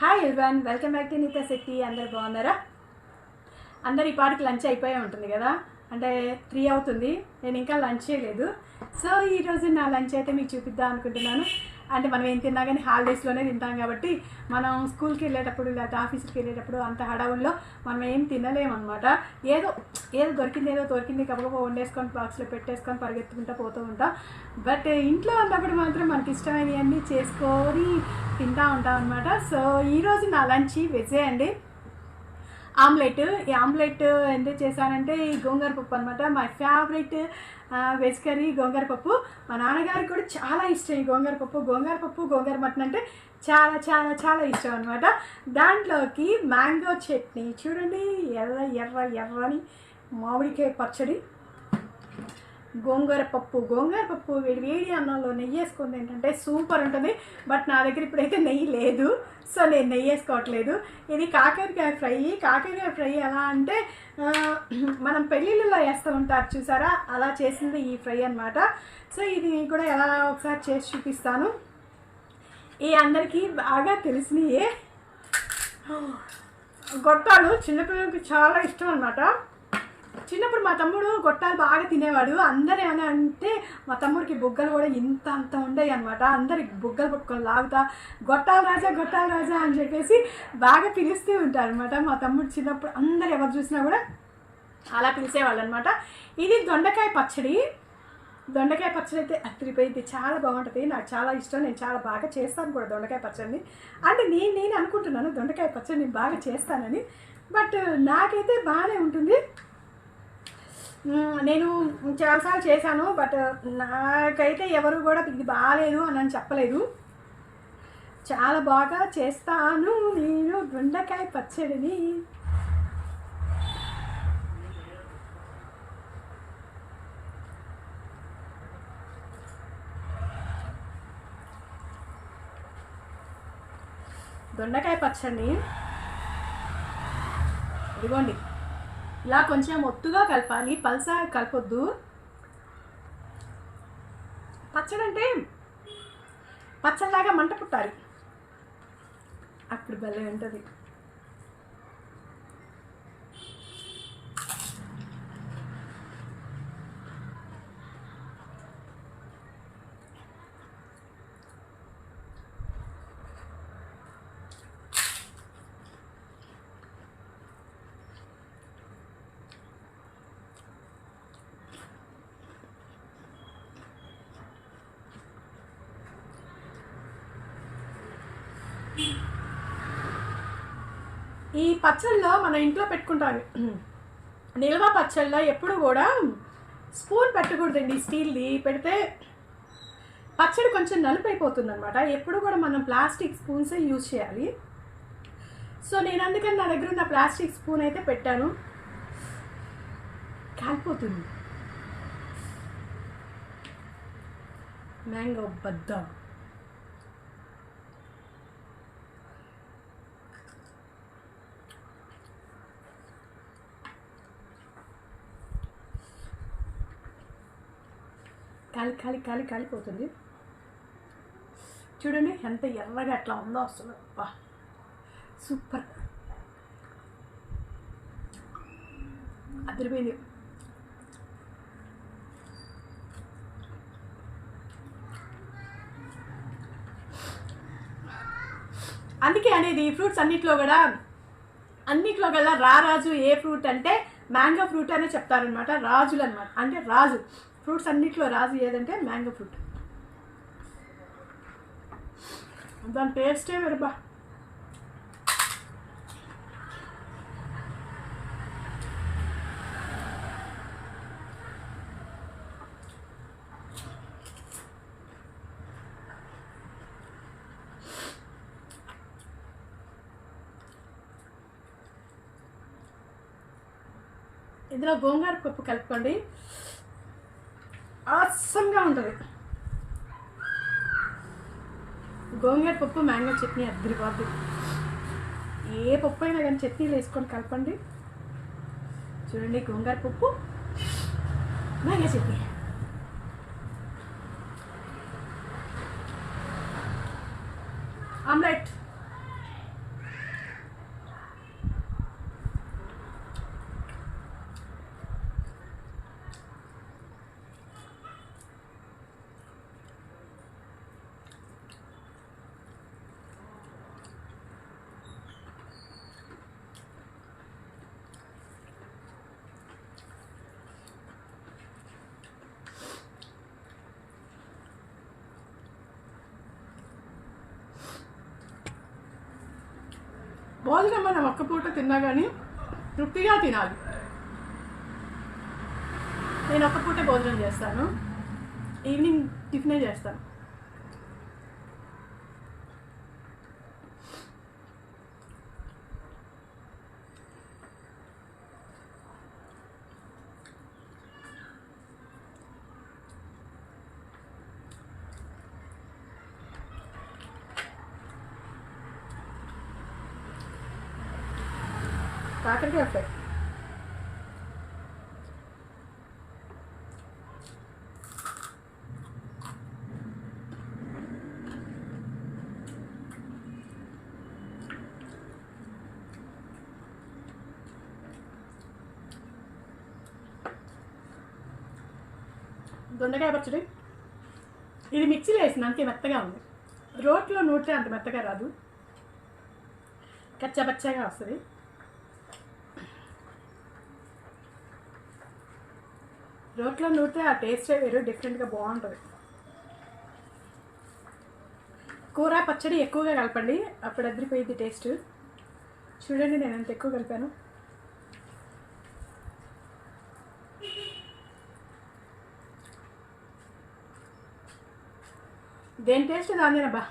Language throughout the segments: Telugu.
Hi everyone welcome back to Neeta Shakti అందరు బాగున్నారా? అందరు ఈ పాటికి లంచ్ అయిపోయే ఉంటుంది కదా? అంటే త్రీ అవుతుంది. నేను ఇంకా లంచ్ చేయలేదు. సో ఈరోజు నా లంచ్ అయితే మీకు చూపిద్దాం అనుకుంటున్నాను. అంటే మనం ఏం తిన్నా కానీ హాలిడేస్లోనే తింటాం కాబట్టి మనం స్కూల్కి వెళ్ళేటప్పుడు లేకపోతే ఆఫీస్కి వెళ్ళేటప్పుడు అంత హడావుల్లో మనం ఏం తినలేము అనమాట ఏదో ఏదో దొరికింది ఏదో దొరికింది కబగబా వండేసుకొని బాక్స్లో పెట్టేసుకొని పరిగెత్తుకుంటూ పోతూ ఉంటాం. బట్ ఇంట్లో ఉన్నప్పుడు మాత్రం మనకి ఇష్టమైనవన్నీ చేసుకొని తింటా ఉంటాం అనమాట సో ఈరోజు నా లంచ్ వెజే అండి. ఆమ్లెట్ ఈ ఆమ్లెట్ ఎందుకు చేశానంటే ఈ గోంగూర పప్పు అనమాట my favourite veg curry gongura పప్పు. మా నాన్నగారికి కూడా చాలా ఇష్టం ఈ గోంగూర పప్పు. గోంగూర పప్పు గోంగూర మటన్ అంటే చాలా చాలా చాలా ఇష్టం అనమాట దాంట్లోకి మ్యాంగో చట్నీ. చూడండి ఎర్ర ఎర్ర ఎర్రని మామిడికాయ పచ్చడి. గోంగూర పప్పు గోంగూర పప్పు వేడి వేడి అన్నంలో నెయ్యి వేసుకుంది ఏంటంటే సూపర్ ఉంటుంది. బట్ నా దగ్గర ఇప్పుడైతే నెయ్యి లేదు. సో నేను నెయ్యి వేసుకోవట్లేదు. ఇది కాకరకాయ ఫ్రై. కాకరకాయ ఫ్రై ఎలా అంటే మనం పెళ్ళిళ్ళలో వేస్తూ ఉంటారు చూసారా? అలా చేసింది ఈ ఫ్రై అనమాట సో ఇది కూడా ఎలా ఒకసారి చేసి చూపిస్తాను. ఈ అందరికీ బాగా తెలిసినయే. గొట్టాలు చిన్నపిల్లలకి చాలా ఇష్టం అనమాట చిన్నప్పుడు మా తమ్ముడు గొట్టాలు బాగా తినేవాడు. అందరు అని అంటే మా తమ్ముడికి బుగ్గలు కూడా ఇంత అంత ఉండేవి అనమాట అందరి బుగ్గలు పట్టుకొని లాగుతా గొట్టాల రాజా గొట్టాల రాజా అని చెప్పేసి బాగా పిలుస్తూ ఉంటారు అనమాట మా తమ్ముడు చిన్నప్పుడు అందరు ఎవరు చూసినా కూడా అలా పిలిచేవాళ్ళు అనమాట ఇది దొండకాయ పచ్చడి. దొండకాయ పచ్చడి అయితే అత్తిరిపోయింది చాలా బాగుంటుంది. నాకు చాలా ఇష్టం. నేను చాలా బాగా చేస్తాను కూడా దొండకాయ పచ్చడిని. అంటే నేను నేను అనుకుంటున్నాను దొండకాయ పచ్చడి నేను బాగా చేస్తానని. బట్ నాకైతే బాగానే ఉంటుంది. నేను చాలాసార్లు చేశాను బట్ నాకైతే ఎవరు కూడా ఇది బాగాలేదు అని అని చెప్పలేదు. చాలా బాగా చేస్తాను నేను దొండకాయ పచ్చడిని. దొండకాయ పచ్చడిని. ఇదిగోండి. ఇలా కొంచెం ఒత్తుగా కలపాలి. పల్సా కలపొద్దు. పచ్చడి అంటే పచ్చడిలాగా మంట పుట్టాలి. అప్పుడు భలే ఉంటుంది. ఈ పచ్చళ్ళ మన ఇంట్లో పెట్టుకుంటాం. నిల్వ పచ్చళ్ళ ఎప్పుడు కూడా స్పూన్ పెట్టకూడదండి స్టీల్ది పెడితే పచ్చడి కొంచెం నలుపు అయిపోతుంది అనమాట ఎప్పుడు కూడా మనం ప్లాస్టిక్ స్పూన్సే యూజ్ చేయాలి. సో నేను అందుకని నా దగ్గర ఉన్న ప్లాస్టిక్ స్పూన్ అయితే పెట్టాను. కాలిపోతుంది. మ్యాంగో బద్ద. కాలి కాలి కాలి కాలిపోతుంది. చూడండి ఎంత ఎర్రగా అట్లా ఉందో అసలు. అబ్బా సూపర్. అదిరిపోయింది. అందుకే అనేది ఈ ఫ్రూట్స్ అన్నిట్లో కూడా అన్నిట్లో కల్లా రారాజు ఏ ఫ్రూట్ అంటే మ్యాంగో ఫ్రూట్ అనే చెప్తారనమాట రాజులు అనమాట అంటే రాజు. ఫ్రూట్స్ అన్నిట్లో రాజు ఏదంటే మ్యాంగో ఫ్రూట్. దాని టేస్టే వేరుబా ఇందులో గోంగూర పప్పు కలుపుకోండి. ఆసంగా ఉంటుంది. గోంగూర పప్పు మ్యాంగో చట్నీ అద్దరిపోద్ది ఏ పప్పు అయినా కానీ చట్నీలు వేసుకొని కలపండి. చూడండి గోంగూర పప్పు మ్యాంగో చట్నీ ఆమ్లెట్ భోజనం మనం ఒక్క పూట తిన్నా కానీ తృప్తిగా తినాలి. నేను ఒక్క పూట భోజనం చేస్తాను. ఈవినింగ్ టిఫినే చేస్తాను కాకరకాయ ఫ్రై దొండకాయ పచ్చడి. ఇది మిక్సీలో వేసిన అంతే మెత్తగా ఉంది. రోట్లో నూరితే అంత మెత్తగా రాదు. కచ్చపచ్చగా వస్తుంది. రోట్లో నూరితే ఆ టేస్టే వేరు డిఫరెంట్గా బాగుంటుంది. కూర పచ్చడి ఎక్కువగా కలపండి అప్పుడు అదిరిపోయింది టేస్ట్. చూడండి నేను ఎంత ఎక్కువ కలిపాను. దేని టేస్ట్ దాందేనబ్బా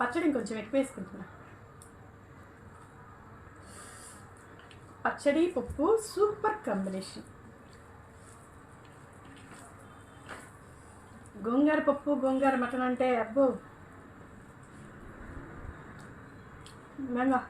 పచ్చడి ఇంకొంచెం ఎక్కువ వేసుకుంటున్నా. పచ్చడి పప్పు సూపర్ కాంబినేషన్. గోంగూర పప్పు గోంగూర మటన్ అంటే అబ్బో. మెంగా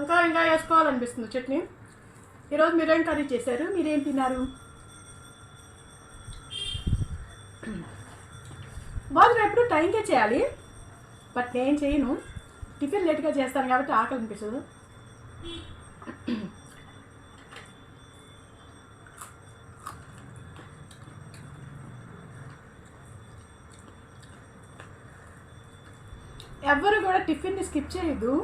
ఇంకా ఇంకా వేసుకోవాలనిపిస్తుంది చట్నీ. ఈరోజు మీరేం కర్రీ చేశారు? మీరేం తిన్నారు? భోజనం ఎప్పుడు టైంకే చేయాలి. బట్ నేను చేయను. టిఫిన్ లేట్గా చేస్తాను కాబట్టి ఆకలి అనిపిస్తుంది. ఎవ్వరు కూడా టిఫిన్ని స్కిప్ చేయొద్దు.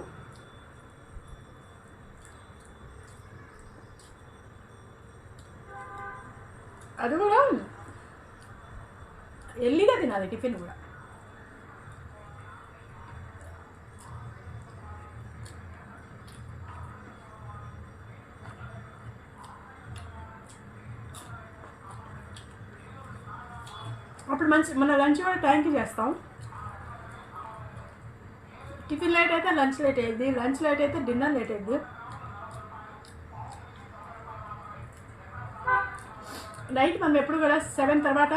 అది కూడా ఎల్లిగా తినాలి టిఫిన్ కూడా. అప్పుడు మంచి మన లంచ్ కూడా టైంకి చేస్తాం. టిఫిన్ లేట్ అయితే లంచ్ లేట్ అయ్యింది లంచ్ లేట్ అయితే డిన్నర్ లేట్ అయ్యింది నైట్ మనం ఎప్పుడు కూడా సెవెన్ తర్వాత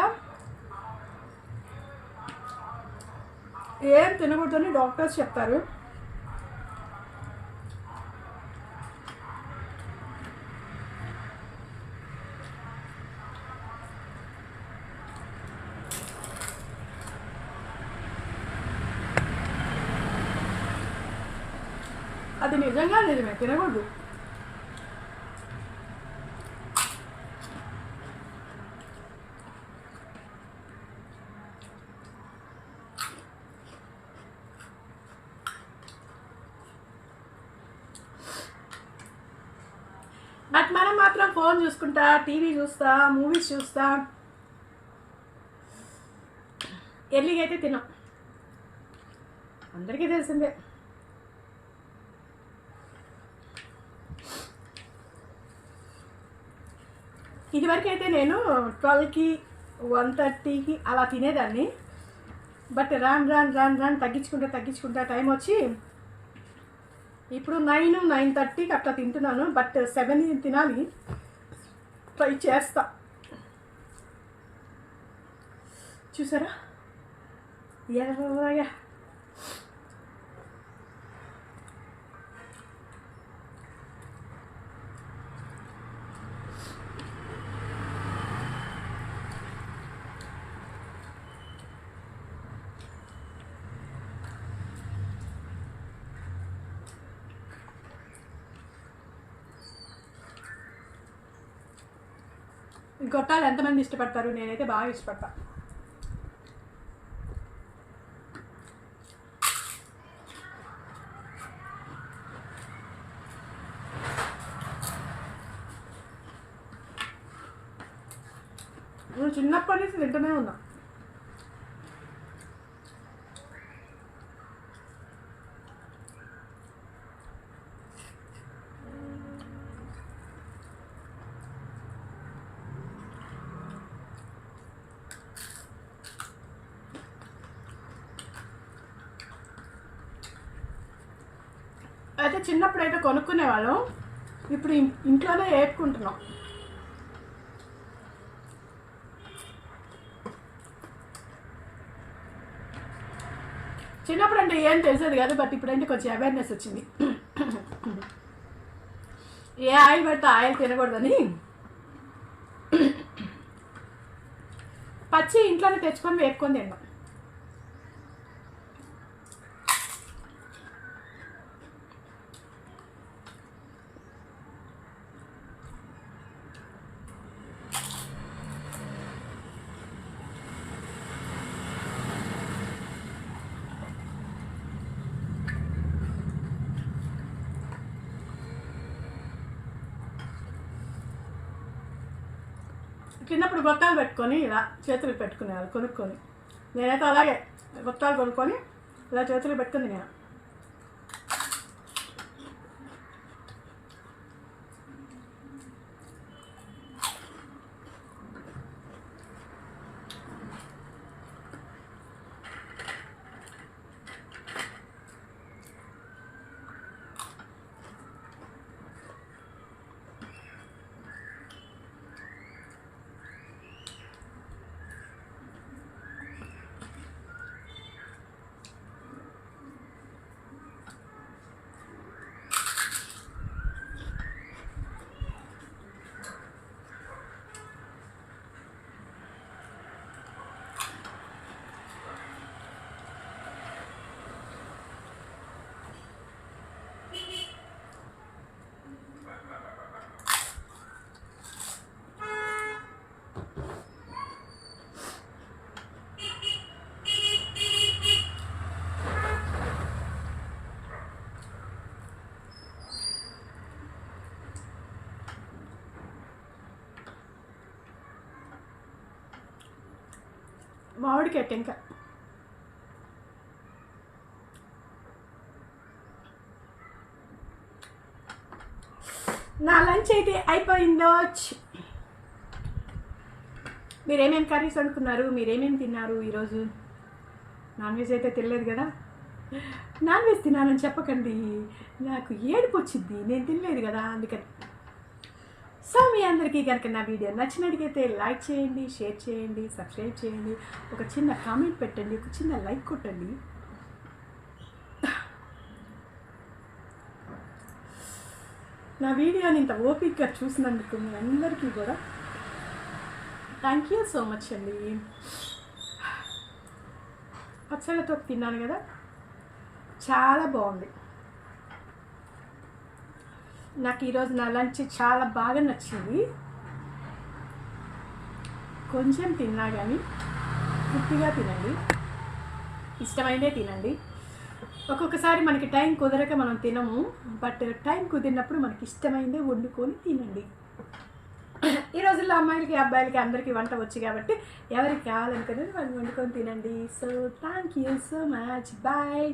ఏం తినకూడదని డాక్టర్స్ చెప్తారు. అది నిజంగా నిజమే తినకూడదు. బట్ మనం మాత్రం ఫోన్ చూసుకుంటా టీవీ చూస్తా మూవీస్ చూస్తా. ఎర్లీగా అయితే తినం. అందరికీ తెలిసిందే. ఇదివరకైతే నేను ట్వెల్వ్కి వన్ థర్టీకి అలా తినేదాన్ని. But Ron Ron Ron Ron తగ్గించుకుంటా తగ్గించుకుంటా time వచ్చి ఇప్పుడు నైన్ నైన్ థర్టీకి అట్లా తింటున్నాను బట్ సెవెన్ తినాలి? ట్రై చేస్తా. చూసారా? ఎర్రగా గొట్టాలు ఎంతమంది ఇష్టపడతారు? నేనైతే బాగా ఇష్టపడతాను నువ్వు చిన్నప్పటి నుంచి తింటూనే ఉన్నా అయితే చిన్నప్పుడు అయితే కొనుక్కునేవాళ్ళం. ఇప్పుడు ఇంట్లోనే ఏపుకుంటున్నాం. చిన్నప్పుడు అంటే ఏం తెలిసేది కాదు బట్ ఇప్పుడంటే కొంచెం అవేర్నెస్ వచ్చింది. ఏ ఆయిల్ పెడితే ఆయిల్ తినకూడదని. పచ్చి ఇంట్లోనే తెచ్చుకొని వేపుకొని తిన్నాం. చిన్నప్పుడు గొట్టాలు పెట్టుకొని ఇలా చేతులు పెట్టుకునేవాళ్ళు కొనుక్కొని. నేనైతే అలాగే గొట్టాలు కొనుక్కొని ఇలా చేతులు పెట్టుకుంది నేను మామిడికాయ టెంకాయ నా లంచ్ అయితే అయిపోయిందో? ఛ్. మీరేమేమి కర్రీస్ అనుకున్నారు మీరేమేమి తిన్నారు ఈరోజు? నాన్ వెజ్ అయితే తినలేదు కదా? నాన్ వెజ్ తినాలని చెప్పకండి. నాకు ఏడుపు వచ్చింది. నేను తినలేదు కదా అందుకని. సో మీ అందరికీ కనుక నా వీడియో నచ్చినట్టుగైతే లైక్ చేయండి షేర్ చేయండి సబ్స్క్రైబ్ చేయండి. ఒక చిన్న కామెంట్ పెట్టండి ఒక చిన్న లైక్ కొట్టండి. నా వీడియోని ఇంత ఓపిక్గా చూసినందుకు మీ అందరికీ కూడా థ్యాంక్ యూ సో మచ్ అండి. పచ్చళ్ళతో తిన్నాను కదా? చాలా బాగుంది. నాకు ఈరోజు నా లంచ్ చాలా బాగా నచ్చింది. కొంచెం తిన్నా కానీ తృప్తిగా తినండి. ఇష్టమైనదే తినండి. ఒక్కొక్కసారి మనకి టైం కుదరక మనం తినము బట్ టైం కుదిరినప్పుడు మనకి ఇష్టమైందే వండుకొని తినండి. ఈ రోజుల్లో అమ్మాయిలకి అబ్బాయిలకి అందరికీ వంట వచ్చు కాబట్టి ఎవరికి కావాలనుకునేది వాళ్ళు వండుకొని తినండి. So thank you so much bye